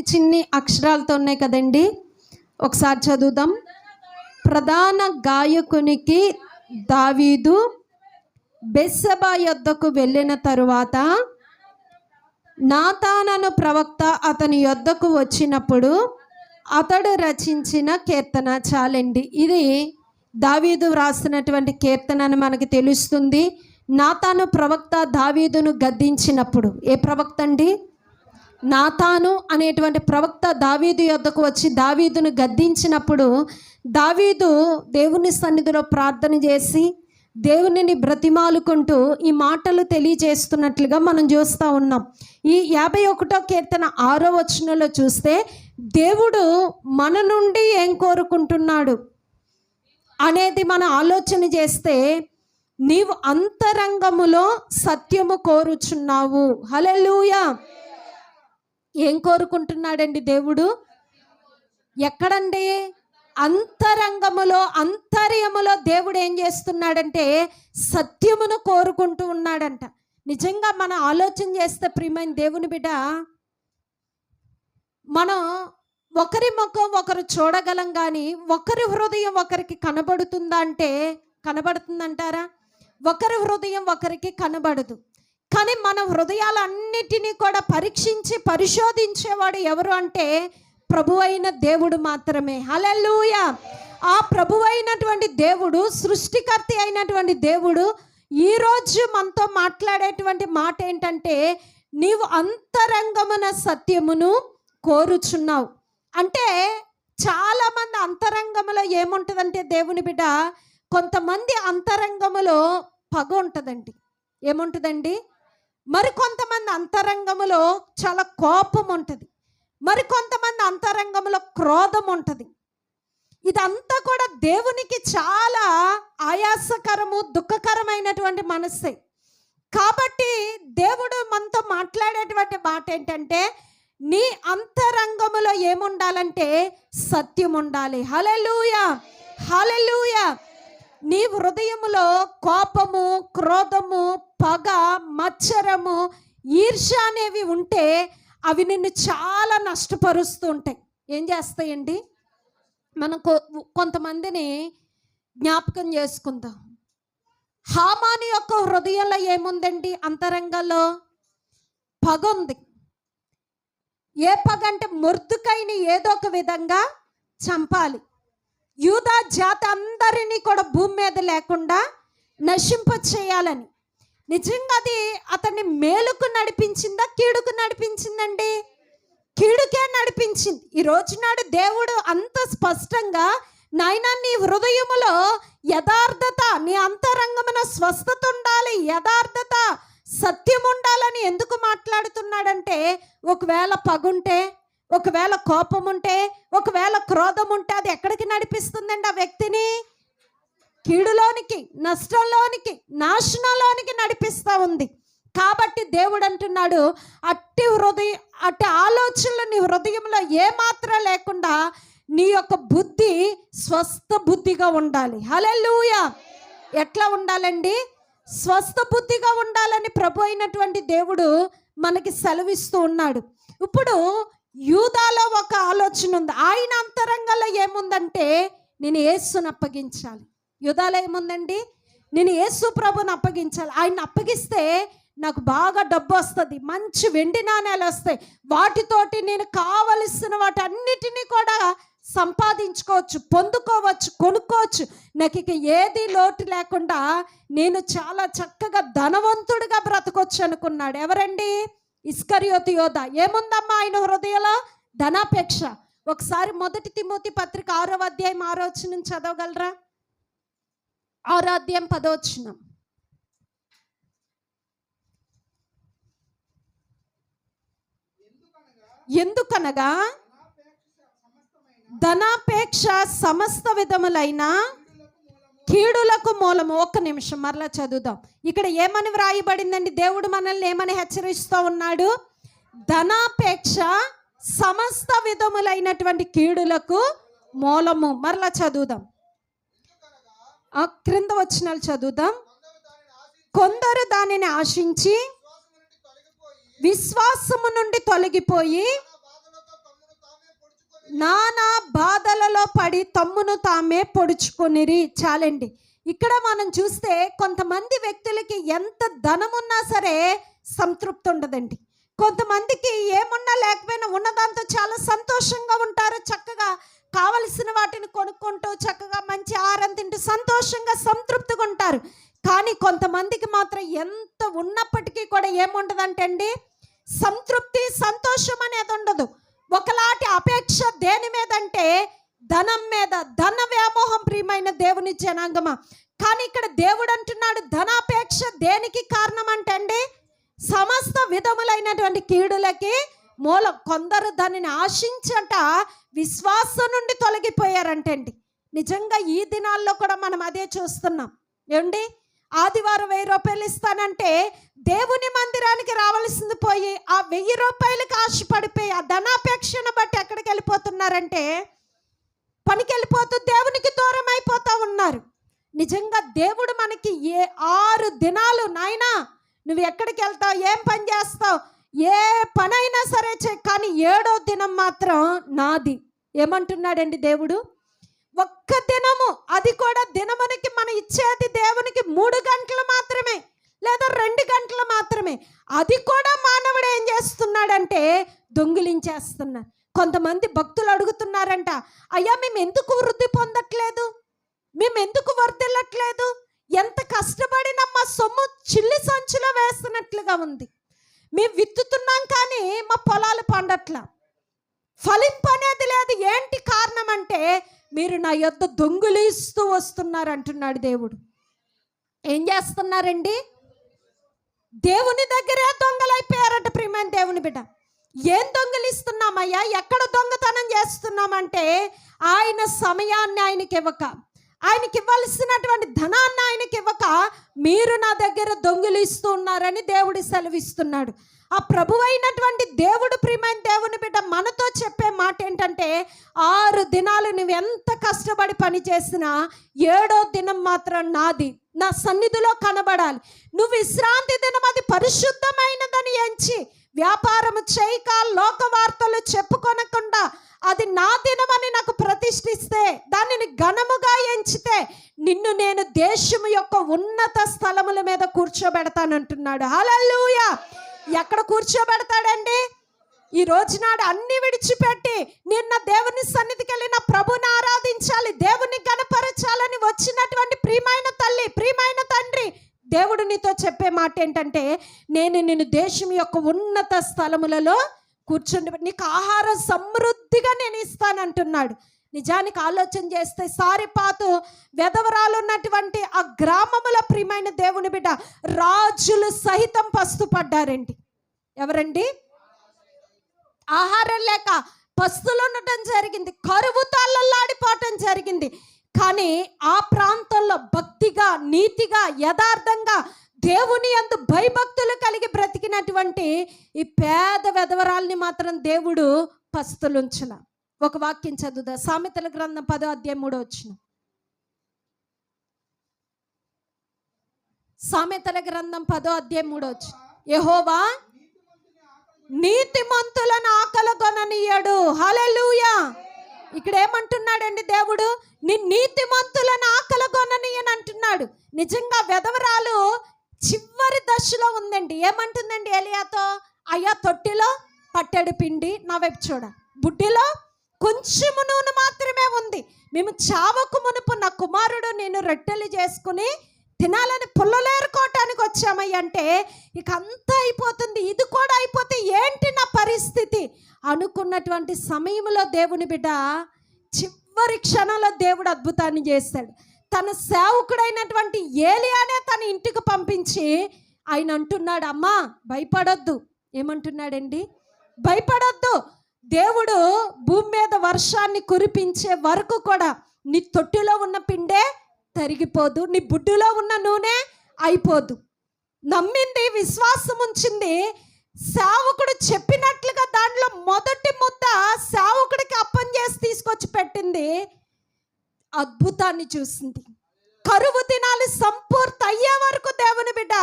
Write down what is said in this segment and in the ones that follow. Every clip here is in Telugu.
చిన్ని చిన్ని అక్షరాలతో ఉన్నాయి కదండి. ఒకసారి చదువుదాం. ప్రధాన గాయకునికి దావీదు బెస్సబా యొద్దకు వెళ్ళిన తరువాత నాతానను ప్రవక్త అతని యొద్దకు వచ్చినప్పుడు అతడు రచించిన కీర్తన చాలండి. ఇది దావీదు వ్రాసినటువంటి కీర్తన అని మనకి తెలుస్తుంది. నాతాను ప్రవక్త దావీదును గద్దించినప్పుడు. ఏ ప్రవక్త అండి? నాతాను అనేటువంటి ప్రవక్త దావీదు యొద్దకు వచ్చి దావీదును గద్దించినప్పుడు దావీదు దేవుని సన్నిధిలో ప్రార్థన చేసి దేవునిని బ్రతిమాలుకుంటూ ఈ మాటలు తెలియజేస్తున్నట్లుగా మనం చూస్తూ ఉన్నాం. ఈ యాభై ఒకటో కీర్తన ఆరో వచనంలో చూస్తే దేవుడు మన నుండి ఏం కోరుకుంటున్నాడు అనేది మనం ఆలోచన చేస్తే నీవు అంతరంగములో సత్యము కోరుచున్నావు. హలెలూయా ఏం కోరుకుంటున్నాడండి దేవుడు? ఎక్కడండి? అంతరంగములో అంతర్యములో దేవుడు ఏం చేస్తున్నాడంటే సత్యమును కోరుకుంటూ ఉన్నాడంట. నిజంగా మనం ఆలోచన చేస్తే ప్రియమైన దేవుని బిడ్డ మనం ఒకరి ముఖం ఒకరు చూడగలం కానీ ఒకరి హృదయం ఒకరికి కనబడుతుందా అంటే కనబడుతుందంటారా? ఒకరి హృదయం ఒకరికి కనబడదు. కానీ మన హృదయాలన్నిటినీ కూడా పరీక్షించి పరిశోధించేవాడు ఎవరు అంటే ప్రభు అయిన దేవుడు మాత్రమే. హలెలూయ ఆ ప్రభు అయినటువంటి దేవుడు సృష్టికర్త అయినటువంటి దేవుడు ఈరోజు మనతో మాట్లాడేటువంటి మాట ఏంటంటే నీవు అంతరంగమున సత్యమును కోరుచున్నావు. అంటే చాలామంది అంతరంగములో ఏముంటుందంటే దేవుని బిడ్డ కొంతమంది అంతరంగములో పగ ఉంటుందండి. ఏముంటుందండి? మరి కొంతమంది అంతరంగములో చాలా కోపం ఉంటుంది మరి కొంతమంది అంతరంగంలో క్రోధం ఉంటుంది ఇదంతా కూడా దేవునికి చాలా ఆయాసకరము దుఃఖకరమైనటువంటి మనస్సే. కాబట్టి దేవుడు మనతో మాట్లాడేటువంటి మాట ఏంటంటే నీ అంతరంగములో ఏముండాలంటే సత్యం ఉండాలి హలెలూయ హలెలూయ నీ హృదయములో కోపము క్రోధము పగ మచ్చరము ఈర్ష అనేవి ఉంటే అవి నిన్ను చాలా నష్టపరుస్తూ ఉంటాయి. ఏం చేస్తాయండి? మనం కొంతమందిని జ్ఞాపకం చేసుకుందాం. హామాని యొక్క హృదయంలో ఏముందండి అంతరంగంలో? పగ ఉంది. ఏ పగ అంటే మొర్దుకైని ఏదో ఒక విధంగా చంపాలి. యూదా జాతి అందరినీ కూడా భూమి మీద లేకుండా నశింప చేయాలని నిజంగా అది అతన్ని మేలుకు నడిపించిందా కీడుకు నడిపించిందండి? కీడుకే నడిపించింది. ఈ రోజు నాడు దేవుడు అంత స్పష్టంగా నాయన నీ హృదయములో యథార్థత నీ అంతరంగమున స్వస్థత ఉండాలి యథార్థత సత్యం ఉండాలని ఎందుకు మాట్లాడుతున్నాడంటే ఒకవేళ పగుంటే ఒకవేళ కోపం ఉంటే ఒకవేళ క్రోధం ఉంటే అది ఎక్కడికి నడిపిస్తుందండి ఆ వ్యక్తిని? కీడులోనికి నష్టంలోనికి నాశనంలోనికి నడిపిస్తూ ఉంది. కాబట్టి దేవుడు అంటున్నాడు అట్టి హృదయ అట్టి ఆలోచనలు నీ హృదయంలో ఏమాత్రం లేకుండా నీ యొక్క బుద్ధి స్వస్థ బుద్ధిగా ఉండాలి. హలెలూయ ఎట్లా ఉండాలండి? స్వస్థ బుద్ధిగా ఉండాలని ప్రభు అయినటువంటి దేవుడు మనకి సెలవిస్తూ ఉన్నాడు. ఇప్పుడు యూదాలో ఒక ఆలోచన ఉంది. ఆయన అంతరంగంలో ఏముందంటే నేను ఏసును అప్పగించాలి. యుధాలయం ఏముందండి నేను యేసు ప్రభుని అప్పగించాలి. ఆయన అప్పగిస్తే నాకు బాగా డబ్బు వస్తుంది మంచి వెండి నాణ్యాలు వస్తాయి వాటితోటి నేను కావలసిన వాటన్నిటినీ కూడా సంపాదించుకోవచ్చు పొందుకోవచ్చు కొనుక్కోవచ్చు. నాకు ఇక ఏది లోటు లేకుండా నేను చాలా చక్కగా ధనవంతుడిగా బ్రతకొచ్చు అనుకున్నాడు ఎవరండి? ఇస్కరియోతి యోధ. ఏముందమ్మా ఆయన హృదయంలో? ధనాపేక్ష. ఒకసారి మొదటి తిమోతి పత్రిక ఆరో అధ్యాయం ఆరో నుంచి చదవగలరా? ఆరాధ్యం పదోచనం ఎందుకనగా? ధనాపేక్ష సమస్త విధములైన కీడులకు మూలము. ఒక్క నిమిషం మరలా చదువుదాం. ఇక్కడ ఏమని వ్రాయబడిందండి? దేవుడు మనల్ని ఏమని హెచ్చరిస్తూ ఉన్నాడు? ధనాపేక్ష సమస్త విధములైనటువంటి కీడులకు మూలము. మరలా చదువుదాం. ఆ క్రింద వచ్చిన చదువుదాం. కొందరు దానిని ఆశించి విశ్వాసము నుండి తొలగిపోయి నానా బాధలలో పడి తమ్మును తామే పొడుచుకునిరి. చాలండి. ఇక్కడ మనం చూస్తే కొంతమంది వ్యక్తులకి ఎంత ధనమున్నా సరే సంతృప్తి ఉండదండి. కొంతమందికి ఏమున్నా లేకపోయినా ఉన్నదాంతో చాలా సంతోషంగా ఉంటారు చక్కగా కావలసిన వాటిని కొనుక్కుంటూ చక్కగా మంచి ఆహారం తింటూ సంతోషంగా సంతృప్తిగా ఉంటారు. కానీ కొంతమందికి మాత్రం ఎంత ఉన్నప్పటికీ కూడా ఏముండదంటే అండి సంతృప్తి సంతోషం అనేది ఉండదు. ఒకలాంటి అపేక్ష దేని మీద అంటే ధనం మీద ధన వ్యామోహం ప్రియమైన దేవుని జనాంగమ. కానీ ఇక్కడ దేవుడు అంటున్నాడు ధనాపేక్ష దేనికి కారణం అంటే అండి సమస్త విధములైనటువంటి కీడులకి మూలం కొందరు దానిని ఆశించట విశ్వాసం నుండి తొలగిపోయారంటండి. నిజంగా ఈ దినాల్లో కూడా మనం అదే చూస్తున్నాం. ఏమండి? ఆదివారం వెయ్యి రూపాయలు ఇస్తానంటే దేవుని మందిరానికి రావాల్సింది పోయి ఆ వెయ్యి రూపాయలకి ఆశపడిపోయి ఆ ధనాపేక్షను బట్టి ఎక్కడికి వెళ్ళిపోతున్నారంటే పనికి వెళ్ళిపోతూ దేవునికి దూరం అయిపోతూ ఉన్నారు. నిజంగా దేవుడు మనకి ఏ ఆరు దినాలు నాయనా నువ్వు ఎక్కడికి వెళ్తావు ఏం పని చేస్తావు ఏ పనైనా సరే చే కానీ ఏడో దినం మాత్రం నాది. ఏమంటున్నాడండి దేవుడు? ఒక్క దినము అది కూడా దినమునికి మనం ఇచ్చేది దేవునికి మూడు గంటలు మాత్రమే లేదా రెండు గంటలు మాత్రమే. అది కూడా మానవుడు ఏం చేస్తున్నాడంటే దొంగిలించేస్తున్నారు కొంతమంది భక్తులు అడుగుతున్నారంట అయ్యా మేము ఎందుకు వృద్ధి పొందట్లేదు? మేము ఎందుకు వర్దిల్లట్లేదు ఎంత కష్టపడినా మా సొమ్ము చిల్లి సంచిలో వేస్తున్నట్లుగా ఉంది. మేము విత్తుతున్నాం కానీ మా పొలాలు పండట్లా. ఫలింపు అనేది లేదు. ఏంటి కారణం అంటే మీరు నా యొద్ద దొంగులిస్తూ వస్తున్నారు అంటున్నాడు దేవుడు. ఏం చేస్తున్నారండి? దేవుని దగ్గరే దొంగలైపోయారట ప్రియమైన దేవుని బిడ్డ. ఏం దొంగలిస్తున్నామయ్యా ఎక్కడ దొంగతనం చేస్తున్నామంటే ఆయన సమయాన్ని ఆయనకి ఇవ్వక ఆయనకి ఇవ్వాల్సినటువంటి ధనాన్ని ఆయనకి ఇవ్వక మీరు నా దగ్గర దొంగిలిస్తూ ఉన్నారని దేవుడు సెలవిస్తున్నాడు. ఆ ప్రభు అయినటువంటి దేవుడు ప్రియమైన దేవుని బిడ్డ మనతో చెప్పే మాట ఏంటంటే ఆరు దినాలు నువ్వు ఎంత కష్టపడి పని చేసినా ఏడో దినం మాత్రం నాది. నా సన్నిధిలో కనబడాలి. నువ్వు విశ్రాంతి దినం అది పరిశుద్ధమైనదని ఎంచి వ్యాపారం చేయక లోక వార్తలు చెప్పుకొనకుండా అది నా దినమని నాకు ప్రతిష్ఠిస్తే దానిని ఘనముగా ఎంచితే నిన్ను నేను దేశము యొక్క ఉన్నత స్థలముల మీద కూర్చోబెడతానంటున్నాడు. హల్లెలూయా! ఎక్కడ కూర్చోబెడతాడండి? ఈ రోజునాడు అన్ని విడిచిపెట్టి నిన్న దేవుని సన్నిధికి వెళ్ళి నా ప్రభుని ఆరాధించాలి దేవుని గణపరచాలని వచ్చినటువంటి ప్రియమైన తల్లి ప్రియమైన తండ్రి దేవుడు నీతో చెప్పే మాట ఏంటంటే నేను నిన్ను దేశం యొక్క ఉన్నత స్థలములలో కూర్చుండి నీకు ఆహారం సమృద్ధిగా నేను ఇస్తానంటున్నాడు. నిజానికి ఆలోచన చేస్తే సారిపాతు వెధవరాలు ఉన్నటువంటి ఆ గ్రామముల ప్రియమైన దేవుని బిడ్డ రాజులు సహితం పస్తుపడ్డారండి ఎవరండి? ఆహారం లేక పస్తులు ఉండటం జరిగింది కరువుతో అల్లల్లాడిపోవటం జరిగింది. కానీ ఆ ప్రాంతంలో భక్తిగా నీతిగా యథార్థంగా దేవుని అందు భయభక్తులు కలిగి బ్రతికినటువంటి ఈ పేద వెధవరాల్ని మాత్రం దేవుడు పస్తులుంచల ఒక వాక్యం చదువుదా. సామెతల గ్రంథం పదో అధ్యాయం మూడో వచ్చిన. సామెతల గ్రంథం పదో అధ్యాయం మూడో వచ్చిన. యహోవా నీతిమంతులను ఆకలగొననీయడు. హల్లెలూయా! ఇక్కడ ఏమంటున్నాడండి దేవుడు? నీ నీతిమంతులను ఆకలగొననీయని అంటున్నాడు. నిజంగా వెధవరాలు చివరి దశలో ఉందండి. ఏమంటుందండి ఎలియాతో అయ్యా తొట్టిలో పట్టెడు పిండి నా వైపు చూడ. బుడ్డిలో కొంచెము నూనె మాత్రమే ఉంది. మేము చావకు మునుపు నా కుమారుడు నేను రొట్టెలు చేసుకుని తినాలని పుల్లలేరుకోవటానికి వచ్చామయ్య అంటే ఇక అంతా అయిపోతుంది. ఇది కూడా అయిపోతుంది. అనుకున్నటువంటి సమయంలో దేవుని బిడ్డ చివరి క్షణంలో దేవుడు అద్భుతాన్ని చేస్తాడు. తన సేవకుడైనటువంటి ఏలియానే తన ఇంటికి పంపించి ఆయన అంటున్నాడు అమ్మా భయపడొద్దు. ఏమంటున్నాడండి? భయపడొద్దు. దేవుడు భూమి మీద వర్షాన్ని కురిపించే వరకు కూడా నీ తొట్టిలో ఉన్న పిండే తరిగిపోదు నీ బుడ్డులో ఉన్న నూనె అయిపోదు. నమ్మింది విశ్వాసం ఉంచింది సేవకుడు చెప్పినట్లుగా దాంట్లో మొదటి ముద్ద సేవకుడికి అప్పం చేసి తీసుకొచ్చి పెట్టింది. అద్భుతాన్ని చూసింది. కరువు దినాలు సంపూర్తి అయ్యే వరకు దేవుని బిడ్డ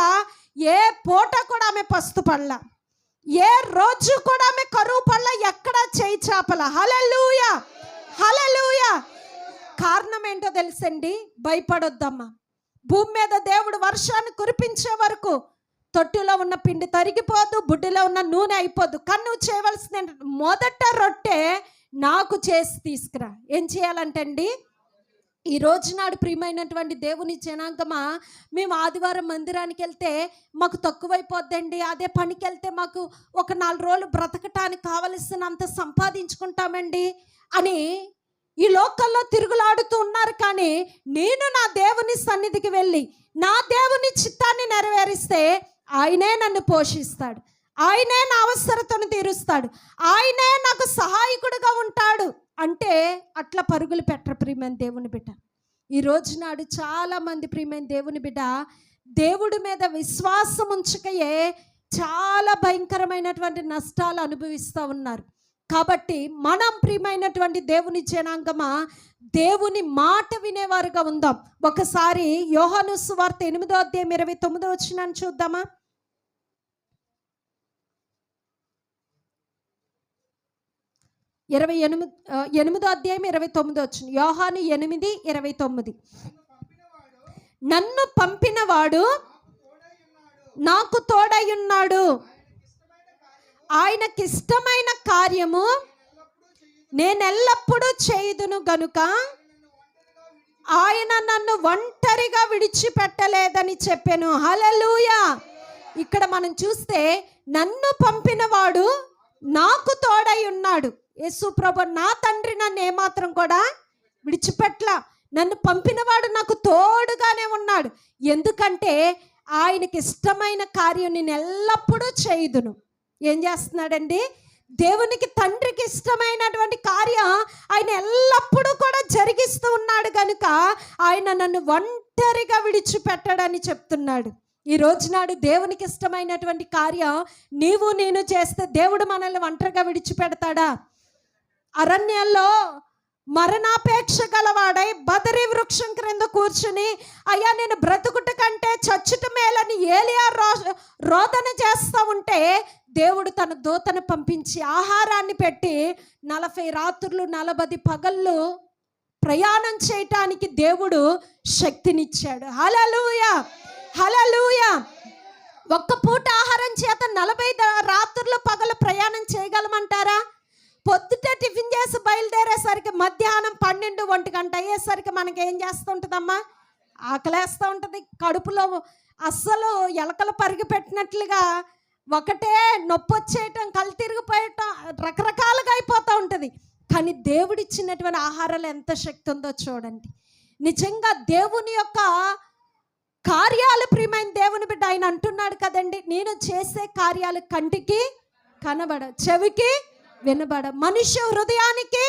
ఏ పూట కూడా ఆమె పస్తు పడల ఏ రోజు కూడా ఆమె కరువు పడల ఎక్కడ చేయి చాపల. హలెలూయా హలలుయ కారణం ఏంటో తెలుసండి? భయపడొద్దమ్మా. భూమి మీద దేవుడు వర్షాన్ని కురిపించే వరకు తొట్టులో ఉన్న పిండి తరిగిపోదు బుడ్డిలో ఉన్న నూనె అయిపోదు. కానీ నువ్వు చేయవలసిన మొదట రొట్టె నాకు చేసి తీసుకురా. ఏం చేయాలంటే అండి ఈ రోజు నాడు ప్రియమైనటువంటి దేవుని జనాంగమా మేము ఆదివారం మందిరానికి వెళ్తే మాకు తక్కువైపోద్దండి. అదే పనికి వెళ్తే మాకు ఒక నాలుగు రోజులు బ్రతకటానికి కావలసినంత సంపాదించుకుంటామండి అని ఈ లోకల్లో తిరుగులాడుతూ ఉన్నారు. కానీ నేను నా దేవుని సన్నిధికి వెళ్ళి నా దేవుని చిత్తాన్ని నెరవేరిస్తే ఆయనే నన్ను పోషిస్తాడు. ఆయనే నా అవసరతను తీరుస్తాడు. ఆయనే నాకు సహాయకుడిగా ఉంటాడు అంటే అట్లా పరుగులు పెట్టరు ప్రియమైన దేవుని బిడ్డ. ఈ రోజు నాడు చాలా మంది ప్రియమైన దేవుని బిడ్డ దేవుడి మీద విశ్వాసం ఉంచకయే చాలా భయంకరమైనటువంటి నష్టాలు అనుభవిస్తూ ఉన్నారు. కాబట్టి మనం ప్రియమైనటువంటి దేవుని జనాంగమా దేవుని మాట వినేవారుగా ఉందాం. ఒకసారి యోహాను సువార్త ఎనిమిదో అధ్యాయం ఇరవై తొమ్మిదో వచ్చినాను చూద్దామా? ఇరవై ఎనిమిది ఎనిమిదో అధ్యాయం ఇరవై తొమ్మిది వచ్చిన యోహాను ఎనిమిది ఇరవై తొమ్మిది. నన్ను పంపినవాడు నాకు తోడై ఉన్నాడు ఆయనకి ఇష్టమైన కార్యము నేనెల్లప్పుడూ చేయుదును గనుక ఆయన నన్ను ఒంటరిగా విడిచిపెట్టలేదని చెప్పాను. హలలుయా ఇక్కడ మనం చూస్తే నన్ను పంపినవాడు నాకు తోడై ఉన్నాడు యేసు ప్రభు నా తండ్రి నన్ను ఏమాత్రం కూడా విడిచిపెట్ల నన్ను పంపినవాడు నాకు తోడుగానే ఉన్నాడు. ఎందుకంటే ఆయనకి ఇష్టమైన కార్యం నేను ఎల్లప్పుడూ చేయుదును. ఏం చేస్తున్నాడండి? దేవునికి తండ్రికి ఇష్టమైనటువంటి కార్యం ఆయన ఎల్లప్పుడూ కూడా జరిగిస్తూ ఉన్నాడు కనుక ఆయన నన్ను ఒంటరిగా విడిచిపెట్టాడని చెప్తున్నాడు. ఈ రోజు నాడు దేవునికి ఇష్టమైనటువంటి కార్యం నీవు నేను చేస్తే దేవుడు మనల్ని ఒంటరిగా విడిచిపెడతాడా? అరణ్యంలో మరణాపేక్ష గలవాడై బదరి వృక్షం క్రింద కూర్చుని అయ్యా నేను బ్రతుకుట కంటే చచ్చుట మేలని ఏలియా రో రోదన చేస్తూ ఉంటే దేవుడు తన దూతను పంపించి ఆహారాన్ని పెట్టి నలభై రాత్రులు నలభై పగళ్ళు ప్రయాణం చేయటానికి దేవుడు శక్తినిచ్చాడు. హలలుయ హలలుయ ఒక్క పూట ఆహారం చేత నలభై రాత్రులు పగలు ప్రయాణం చేయగలమంటారా? పొద్దుట టిఫిన్ చేసి బయలుదేరేసరికి మధ్యాహ్నం పన్నెండు ఒంటి గంట అయ్యేసరికి మనకి ఏం చేస్తూ ఉంటుందమ్మా ఆకలేస్తూ ఉంటుంది. కడుపులో అస్సలు ఎలకలు పరిగి పెట్టినట్లుగా ఒకటే నొప్పి వచ్చేయటం కళ్ళు తిరిగిపోయటం రకరకాలుగా అయిపోతూ ఉంటుంది. కానీ దేవుడిచ్చినటువంటి ఆహారాలు ఎంత శక్తి ఉందో చూడండి. నిజంగా దేవుని యొక్క కార్యాలు ప్రియమైన దేవుని బిడ్డ ఆయన అంటున్నాడు కదండి. నేను చేసే కార్యాలు కంటికి కనబడ చెవికి వినబడ మనుష్య హృదయానికి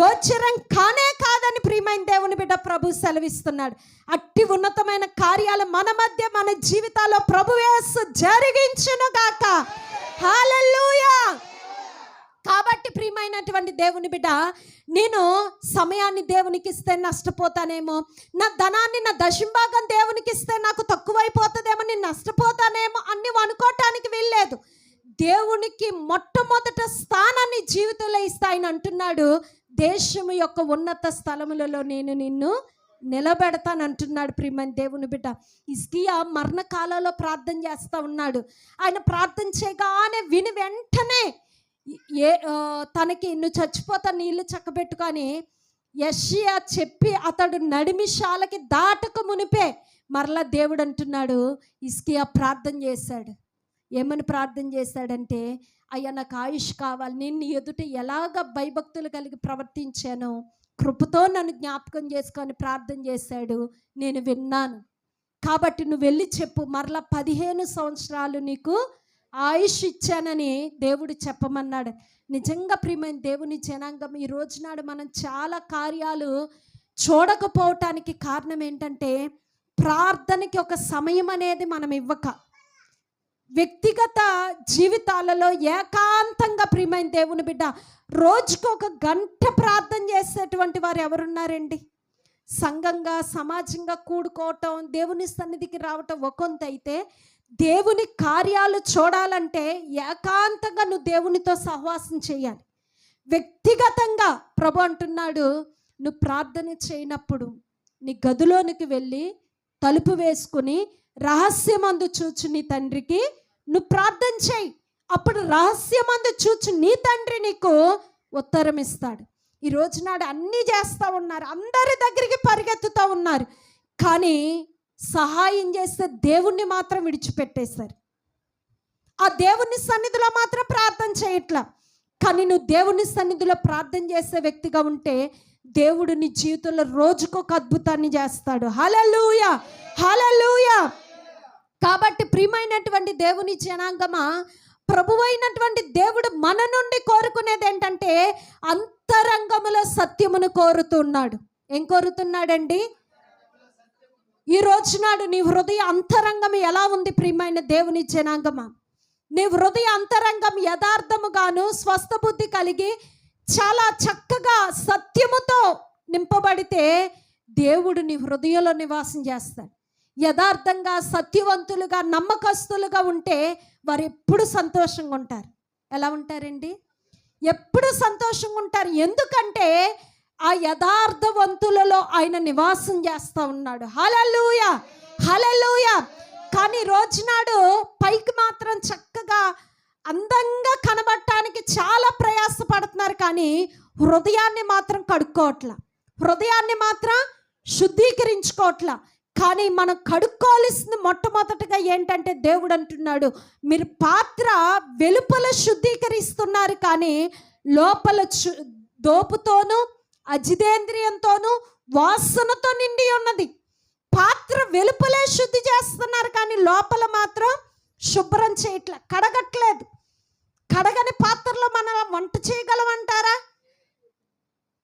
గోచరం కానే కాదని ప్రియమైన దేవుని బిడ్డ ప్రభు సెలవిస్తున్నాడు. అట్టి ఉన్నతమైన కార్యాలు మన మధ్య మన జీవితాల్లో ప్రభువేసు జరిగించును గాక. హల్లెలూయా! కాబట్టి ప్రియమైనటువంటి దేవుని బిడ్డ నేను సమయాన్ని దేవునికి ఇస్తే నష్టపోతానేమో నా ధనాన్ని నా దశంభాగం దేవునికి ఇస్తే నాకు తక్కువైపోతుందేమో నేను నష్టపోతానేమో అన్ని అనుకోవటానికి వీల్లేదు. దేవునికి మొట్టమొదట స్థానాన్ని జీవితంలో ఇస్తాయని అంటున్నాడు. దేశము యొక్క ఉన్నత స్థలములలో నేను నిన్ను నిలబెడతాను అంటున్నాడు ప్రియమని దేవుని బిడ్డ. ఇస్కియా మరణకాలంలో ప్రార్థన చేస్తూ ఉన్నాడు. ఆయన ప్రార్థన చేయగానే విని వెంటనే ఏ తనకి నువ్వు చచ్చిపోతా నీళ్ళు చక్కబెట్టుకొని యషియా చెప్పి అతడు నడిమిషాలకి దాటక మునిపే మరలా దేవుడు అంటున్నాడు. ఇస్కియా ప్రార్థన చేశాడు. ఏమని ప్రార్థన చేశాడంటే అయ్యా నాకు ఆయుష్ కావాలి. నేను ఎదుట ఎలాగ భయభక్తులు కలిగి ప్రవర్తించానో కృపతో నన్ను జ్ఞాపకం చేసుకొని ప్రార్థన చేశాడు. నేను విన్నాను. కాబట్టి నువ్వు వెళ్ళి చెప్పు. మరలా పదిహేను సంవత్సరాలు నీకు ఆయుష్ ఇచ్చానని దేవుడు చెప్పమన్నాడు. నిజంగా ప్రియమైన దేవుని జనాంగం ఈ రోజునాడు మనం చాలా కార్యాలు చూడకపోవటానికి కారణం ఏంటంటే ప్రార్థనకి ఒక సమయం అనేది మనం ఇవ్వక వ్యక్తిగత జీవితాలలో ఏకాంతంగా ప్రియమైన దేవుని బిడ్డ రోజుకు ఒక గంట ప్రార్థన చేసేటువంటి వారు ఎవరున్నారండి? సంఘంగా సమాజంగా కూడుకోవటం దేవుని సన్నిధికి రావటం ఒకంత అయితే దేవుని కార్యాలు చూడాలంటే ఏకాంతంగా నువ్వు దేవునితో సహవాసం చేయాలి. వ్యక్తిగతంగా ప్రభు అంటున్నాడు నువ్వు ప్రార్థన చేయనప్పుడు నీ గదిలోనికి వెళ్ళి తలుపు వేసుకుని రహస్యమందు చూచు నీ తండ్రికి నువ్వు ప్రార్థన చేయి. అప్పుడు రహస్యమందు చూచి నీ తండ్రి నీకు ఉత్తరం ఇస్తాడు ఈ రోజు నాడు అన్నీ చేస్తూ ఉన్నారు. అందరి దగ్గరికి పరిగెత్తుతూ ఉన్నారు. కానీ సహాయం చేస్తే దేవుణ్ణి మాత్రం విడిచిపెట్టేశారు. ఆ దేవుని సన్నిధిలో మాత్రం ప్రార్థన చేయట్లా. కానీ నువ్వు దేవుని సన్నిధిలో ప్రార్థన చేసే వ్యక్తిగా ఉంటే దేవుడు నీ జీవితంలో రోజుకొక అద్భుతాన్ని చేస్తాడు. హలలుయ హలలుయ కాబట్టి ప్రియమైనటువంటి దేవుని జనాంగమా ప్రభువైనటువంటి దేవుడు మన నుండి కోరుకునేది ఏంటంటే అంతరంగములో సత్యమును కోరుతున్నాడు. ఏం కోరుతున్నాడండి? ఈ రోజు నాడు నీ హృదయ అంతరంగం ఎలా ఉంది ప్రియమైన దేవుని జనాంగమా? నీ హృదయ అంతరంగం యథార్థముగాను స్వస్థ బుద్ధి కలిగి చాలా చక్కగా సత్యముతో నింపబడితే దేవుడు నీ హృదయంలో నివాసం చేస్తాడు. యథార్థంగా సత్యవంతులుగా నమ్మకస్తులుగా ఉంటే వారు ఎప్పుడు సంతోషంగా ఉంటారు. ఎలా ఉంటారండి? ఎప్పుడు సంతోషంగా ఉంటారు. ఎందుకంటే ఆ యథార్థవంతులలో ఆయన నివాసం చేస్తూ ఉన్నాడు. హలలుయ హలలుయ కానీ రోజునాడు పైకి మాత్రం చక్కగా అందంగా కనబడటానికి చాలా ప్రయాసపడుతున్నారు కానీ హృదయాన్ని మాత్రం కడుక్కోవట్ల. హృదయాన్ని మాత్రం శుద్ధీకరించుకోవట్ల. కానీ మనం కడుక్కోవాల్సింది మొట్టమొదటిగా ఏంటంటే దేవుడు అంటున్నాడు మీరు పాత్ర వెలుపల శుద్ధీకరిస్తున్నారు కానీ లోపల చు- దోపుతోనూ అజితేంద్రియంతోనూ వాసనతో నిండి ఉన్నది. పాత్ర వెలుపలే శుద్ధి చేస్తున్నారు కానీ లోపల మాత్రం శుభ్రం చేయట్లే కడగట్లేదు. కడగని పాత్రలో మనం వంట చేయగలమంటారా?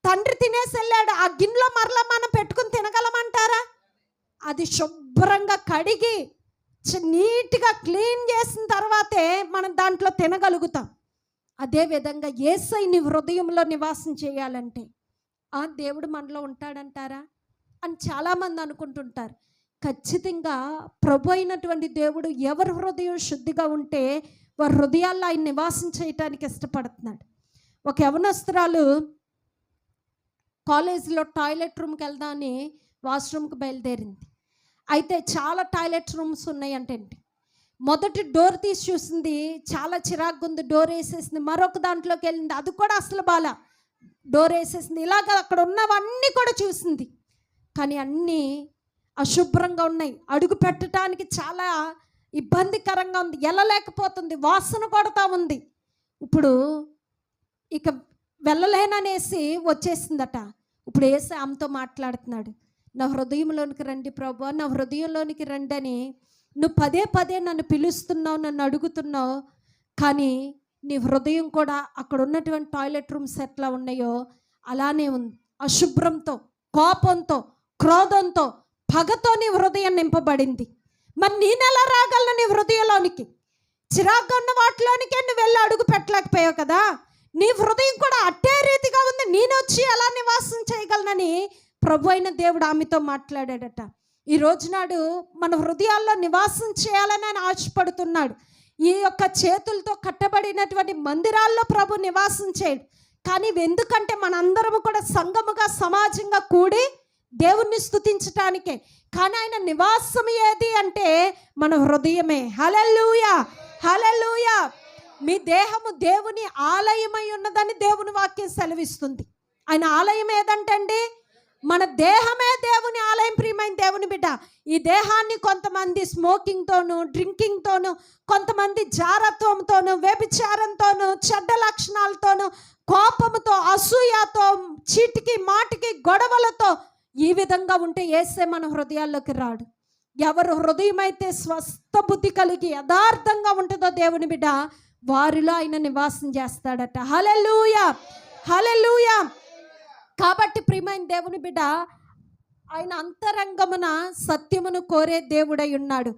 తండ్రి తినేసి వెళ్ళాడు ఆ గిన్నెలో మరలా మనం పెట్టుకుని తినగలమంటారా? అది శుభ్రంగా కడిగి నీట్గా క్లీన్ చేసిన తర్వాతే మనం దాంట్లో తినగలుగుతాం. అదేవిధంగా ఏసై నీ హృదయంలో నివాసం చేయాలంటే ఆ దేవుడు మనలో ఉంటాడంటారా? అని చాలామంది అనుకుంటుంటారు. ఖచ్చితంగా ప్రభు అయినటువంటి దేవుడు ఎవరి హృదయం శుద్ధిగా ఉంటే వారి హృదయాల్లో ఆయన నివాసం చేయటానికి ఇష్టపడుతున్నాడు. ఒక యవనస్త్రాలు కాలేజీలో టాయిలెట్ రూమ్కి వెళ్దామని వాష్రూమ్కి బయలుదేరింది. అయితే చాలా టాయిలెట్ రూమ్స్ ఉన్నాయంటే మొదటి డోర్ తీసి చూసింది చాలా చిరాకు ఉంది డోర్ వేసేసింది మరొక దాంట్లోకి వెళ్ళింది. అది కూడా అసలు బాల డోర్ వేసేసింది. ఇలాగ అక్కడ ఉన్నవన్నీ కూడా చూసింది. కానీ అన్నీ అశుభ్రంగా ఉన్నాయి. అడుగు పెట్టడానికి చాలా ఇబ్బందికరంగా ఉంది. వెళ్ళలేకపోతుంది. వాసన కొడతా ఉంది. ఇప్పుడు ఇక వెళ్ళలేననేసి వచ్చేసిందట. ఇప్పుడు వేసి ఆమెతో మాట్లాడుతున్నాడు. నా హృదయంలోనికి రండి ప్రభు నా హృదయంలోనికి రండి అని నువ్వు పదే పదే నన్ను పిలుస్తున్నావు నన్ను అడుగుతున్నావు. కానీ నీ హృదయం కూడా అక్కడ ఉన్నటువంటి టాయిలెట్ రూమ్స్ ఎట్లా ఉన్నాయో అలానే ఉంది. అశుభ్రంతో కోపంతో క్రోధంతో పగతో నీ హృదయం నింపబడింది. మరి నేనెలా రాగలను నీ హృదయంలోనికి చిరాగ్గా ఉన్న వాటిలోనికే నువ్వు వెళ్ళి అడుగు పెట్టలేకపోయావు కదా. నీ హృదయం కూడా అట్టే రీతిగా ఉంది. నేను వచ్చి ఎలా నివాసం చేయగలనని ప్రభు అయిన దేవుడు ఆమెతో మాట్లాడాడట. ఈ రోజునాడు మన హృదయాల్లో నివాసం చేయాలని ఆయన ఆశపడుతున్నాడు. ఈ యొక్క చేతులతో కట్టబడినటువంటి మందిరాల్లో ప్రభు నివాసం చేయడు. కానీ ఎందుకంటే మనందరము కూడా సంఘముగా సమాజంగా కూడి దేవుణ్ణి స్థుతించటానికే కానీ ఆయన నివాసం ఏది అంటే మన హృదయమే. హలలుయా హలలుయా మీ దేహము దేవుని ఆలయమై ఉన్నదని దేవుని వాక్యం సెలవిస్తుంది. ఆయన ఆలయం ఏదంటండి? మన దేహమే దేవుని ఆలయం ప్రియమైన దేవుని బిడ్డ. ఈ దేహాన్ని కొంతమంది స్మోకింగ్తోనూ డ్రింకింగ్తోనూ కొంతమంది జారత్వంతోనూ వ్యభిచారంతోనూ చెడ్డ లక్షణాలతోనూ కోపంతో అసూయతో చీటికి మాటికి గొడవలతో ఈ విధంగా ఉంటే ఏసే మన హృదయాల్లోకి రాడు. ఎవరు హృదయం అయితే స్వస్థ బుద్ధి కలిగి యథార్థంగా ఉంటుందో దేవుని బిడ్డ వారిలో ఆయన నివాసం చేస్తాడట. హలెలూయ హలెలూయ కాబట్టి ప్రియమైన దేవుని బిడ్డ ఆయన అంతరంగమున సత్యమును కోరే దేవుడై ఉన్నాడు.